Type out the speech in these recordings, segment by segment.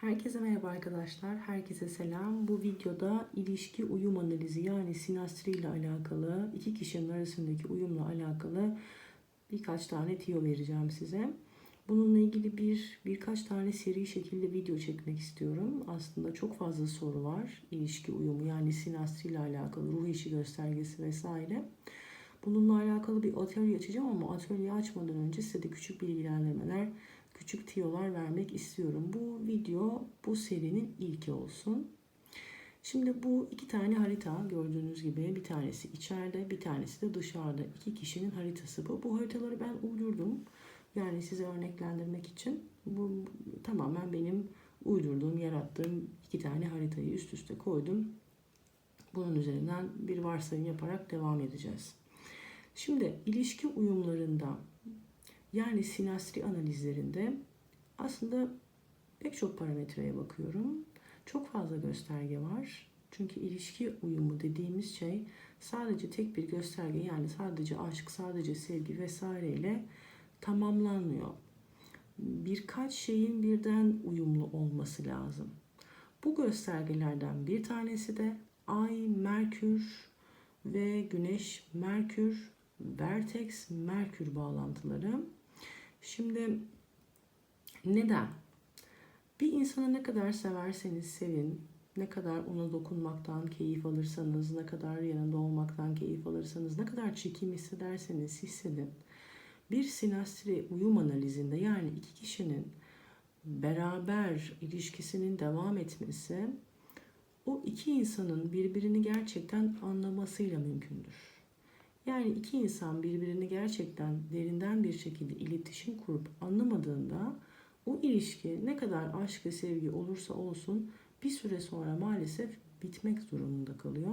Herkese merhaba arkadaşlar. Herkese selam. Bu videoda ilişki uyum analizi yani sinastri ile alakalı, iki kişinin arasındaki uyumla alakalı birkaç tane tiyo vereceğim size. Bununla ilgili bir birkaç tane seri şekilde video çekmek istiyorum. Aslında çok fazla soru var. İlişki uyumu yani sinastri ile alakalı, ruh işi göstergesi vesaire. Bununla alakalı bir atölye açacağım ama atölye açmadan önce size de küçük bilgilendirmeler küçük tiyolar vermek istiyorum. Bu video bu serinin ilki olsun. Şimdi bu iki tane harita gördüğünüz gibi bir tanesi içeride bir tanesi de dışarıda. İki kişinin haritası bu. Bu haritaları ben uydurdum. Yani size örneklendirmek için bu tamamen benim uydurduğum, yarattığım iki tane haritayı üst üste koydum. Bunun üzerinden bir varsayım yaparak devam edeceğiz. Şimdi ilişki uyumlarında yani sinastri analizlerinde aslında pek çok parametreye bakıyorum. Çok fazla gösterge var. Çünkü ilişki uyumu dediğimiz şey sadece tek bir gösterge yani sadece aşk, sadece sevgi vesaireyle tamamlanmıyor. Birkaç şeyin birden uyumlu olması lazım. Bu göstergelerden bir tanesi de Ay, Merkür ve Güneş, Merkür, Vertex, Merkür bağlantıları. Şimdi neden? Bir insanı ne kadar severseniz sevin, ne kadar ona dokunmaktan keyif alırsanız, ne kadar yanında olmaktan keyif alırsanız, ne kadar çekim hissederseniz hissedin. Bir sinastri uyum analizinde yani iki kişinin beraber ilişkisinin devam etmesi o iki insanın birbirini gerçekten anlamasıyla mümkündür. Yani iki insan birbirini gerçekten derinden bir şekilde iletişim kurup anlamadığında o ilişki ne kadar aşk ve sevgi olursa olsun bir süre sonra maalesef bitmek durumunda kalıyor.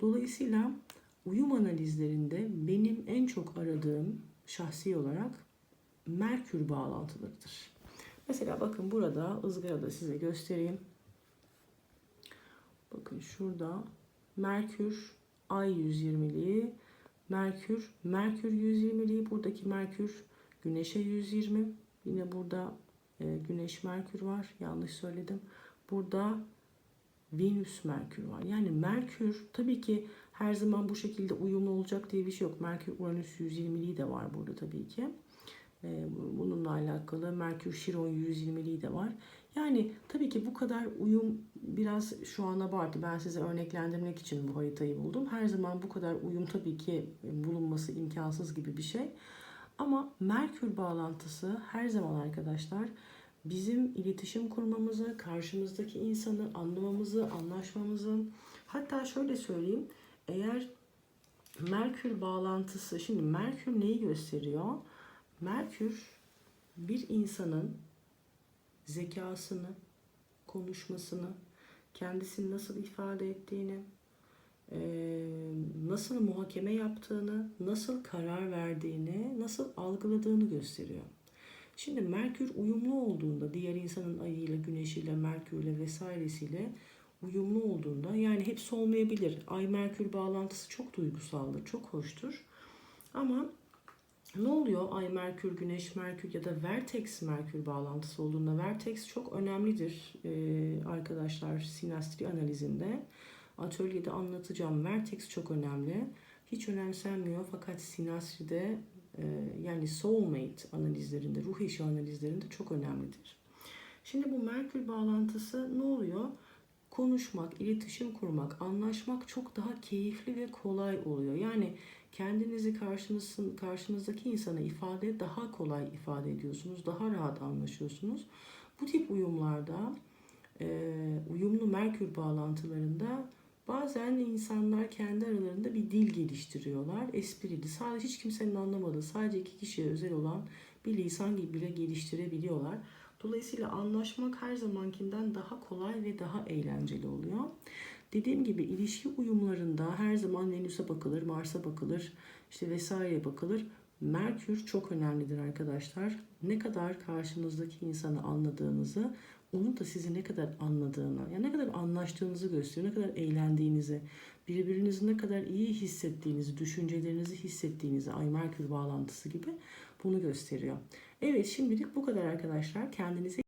Dolayısıyla uyum analizlerinde benim en çok aradığım şahsi olarak Merkür bağlantılarıdır. Mesela bakın burada ızgarada size göstereyim. Bakın şurada Merkür ay 120'liği Merkür, Merkür 120'liği buradaki Merkür Güneş'e 120. Yine burada e, Güneş Merkür var. Yanlış söyledim. Burada Venüs Merkür var. Yani Merkür tabii ki her zaman bu şekilde uyumlu olacak diye bir şey yok. Merkür Uranüs 120'liği de var burada tabii ki. E, bununla alakalı Merkür Şiron 120'liği de var. Yani tabii ki bu kadar uyum biraz şu an abartı. Ben size örneklendirmek için bu haritayı buldum. Her zaman bu kadar uyum tabii ki bulunması imkansız gibi bir şey. Ama Merkür bağlantısı her zaman arkadaşlar bizim iletişim kurmamızı, karşımızdaki insanı anlamamızı, anlaşmamızı hatta şöyle söyleyeyim eğer Merkür bağlantısı şimdi Merkür neyi gösteriyor? Merkür bir insanın zekasını, konuşmasını, kendisini nasıl ifade ettiğini, nasıl muhakeme yaptığını, nasıl karar verdiğini, nasıl algıladığını gösteriyor. Şimdi Merkür uyumlu olduğunda diğer insanın ayıyla, güneşiyle, Merkürle vesairesiyle uyumlu olduğunda yani hepsi olmayabilir. Ay Merkür bağlantısı çok duygusaldır, çok hoştur. Ama ne oluyor Ay Merkür, Güneş Merkür ya da Vertex Merkür bağlantısı olduğunda Vertex çok önemlidir ee, arkadaşlar sinastri analizinde. Atölyede anlatacağım. Vertex çok önemli. Hiç önemsenmiyor fakat sinastride e, yani soulmate analizlerinde, ruh eşi analizlerinde çok önemlidir. Şimdi bu Merkür bağlantısı ne oluyor? Konuşmak, iletişim kurmak, anlaşmak çok daha keyifli ve kolay oluyor. Yani kendinizi karşınızın, karşınızdaki insana ifade daha kolay ifade ediyorsunuz. Daha rahat anlaşıyorsunuz. Bu tip uyumlarda e, uyumlu Merkür bağlantılarında bazen insanlar kendi aralarında bir dil geliştiriyorlar. Esprili. Sadece hiç kimsenin anlamadığı, sadece iki kişiye özel olan bir lisan gibi bile geliştirebiliyorlar. Dolayısıyla anlaşmak her zamankinden daha kolay ve daha eğlenceli oluyor. Dediğim gibi ilişki uyumlarında her zaman Venüs'e bakılır, Mars'a bakılır, işte vesaireye bakılır. Merkür çok önemlidir arkadaşlar. Ne kadar karşınızdaki insanı anladığınızı, onun da sizi ne kadar anladığını, yani ne kadar anlaştığınızı gösteriyor, ne kadar eğlendiğinizi, birbirinizi ne kadar iyi hissettiğinizi, düşüncelerinizi hissettiğinizi, Ay Merkür bağlantısı gibi bunu gösteriyor. Evet şimdilik bu kadar arkadaşlar. Kendinize